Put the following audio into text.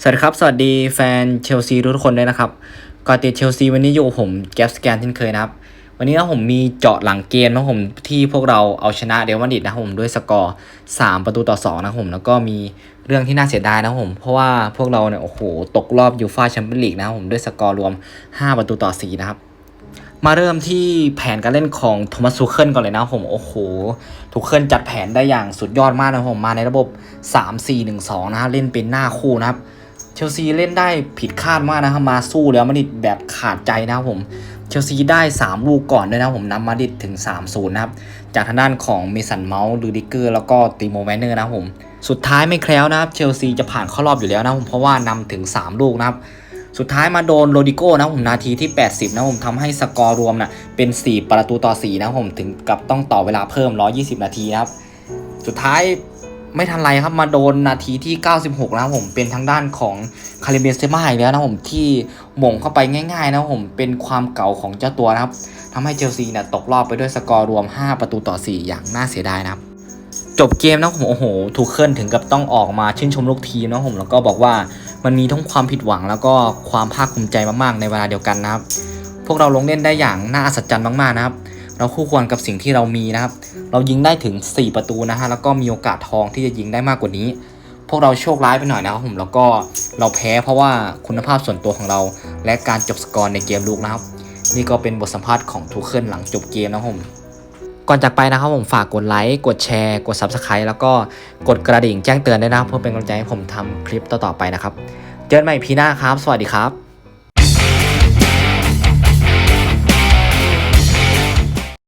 สวัสดีครับ สวัสดีแฟนเชลซีทุกคนด้วยนะครับก่อนติดเชลซีวันนี้อยู่ผมแก๊ปสแกนเช่นเคยนะครับ วันนี้นะผมมีเจาะหลังเกมนะผมที่พวกเราเอาชนะเดลมาดริดนะผมด้วยสกอร์ 3 ประตูต่อ 2 นะผมแล้วก็มีเรื่องที่น่าเสียดายนะผม เพราะว่าพวกเราเนี่ยโอ้โหตกรอบยูฟ่าแชมเปี้ยนลีกนะผมด้วยสกอร์รวม 5 ประตูต่อ 4 นะครับมาเริ่มที่แผนการเล่นของโทมัสซูเคิลก่อนเลยนะผมโอ้โหทูเคิลจัดแผนได้อย่างสุดยอดมากนะผมมาในระบบ 3-4-1-2 นะฮะเล่นเป็นหน้าคู่นะครับ เชลซีเล่นได้ผิดคาดมากนะครับมาสู้แล้วมาดริดแบบขาดใจนะครับผมเชลซีได้ 3 ลูกก่อนด้วยนะผมนำมาดริดถึง 3-0 นะครับ จากทางด้านของเมสันเมาส์ลูดิเกอร์แล้วก็ติโมแวนเนอร์นะครับผม สุดท้ายไม่แคล้วนะครับ เชลซีจะผ่านเข้ารอบอยู่แล้วนะผมเพราะว่านำถึง 3 ลูกนะครับ สุดท้ายมาโดนโรดิโก้นะผมนาทีที่ 80 นะผมทำให้สกอร์รวมนะ่ะเป็น 4 ประตูต่อ 4 นะผมถึงกับต้องต่อเวลาเพิ่ม 120 นาทีนะครับ สุดท้าย ไม่ทันไรครับมาโดนนาทีที่ 96นะครับผมเป็นทางด้านของคาริเบนเซม่าอีกแล้วนะผมที่หม่งเข้าไปง่ายๆนะผมเป็นความเก่าของเจ้าตัวนะครับทำให้เชลซีเนี่ยตกรอบไปด้วยสกอร์รวม 5 ประตูต่อ 4 อย่างน่าเสียดายนะครับ จบเกมนะผมโอ้โหถูกเคลื่อนถึงกับต้องออกมาชื่นชมลูกทีมนะผมแล้วก็บอกว่ามันมีทั้งความผิดหวังแล้วก็ความภาคภูมิใจมากๆในเวลาเดียวกันนะครับ พวกเราลงเล่นได้อย่างน่าอัศจรรย์มากๆนะครับ เราคู่ควรกับสิ่งที่เรามีนะครับ เรายิงได้ถึง 4 ประตูนะฮะแล้วก็มีโอกาสทองที่จะยิงได้มากกว่านี้ พวกเราโชคร้ายไปหน่อยนะครับผมแล้วก็เราแพ้เพราะว่าคุณภาพส่วนตัวของเรา และการจบสกอร์ในเกมลูกนะครับ นี่ก็เป็นบทสัมภาษณ์ของทูเคิลหลังจบเกมนะครับผมก่อนจากไปนะครับผมฝากกดไลค์กดแชร์ กด Subscribe แล้วก็กดกระดิ่งแจ้งเตือนด้วยนะครับเพื่อเป็นกำลังใจให้ผมทำคลิปต่อๆไปนะครับ เจอกันใหม่พีหน้าครับ สวัสดีครับ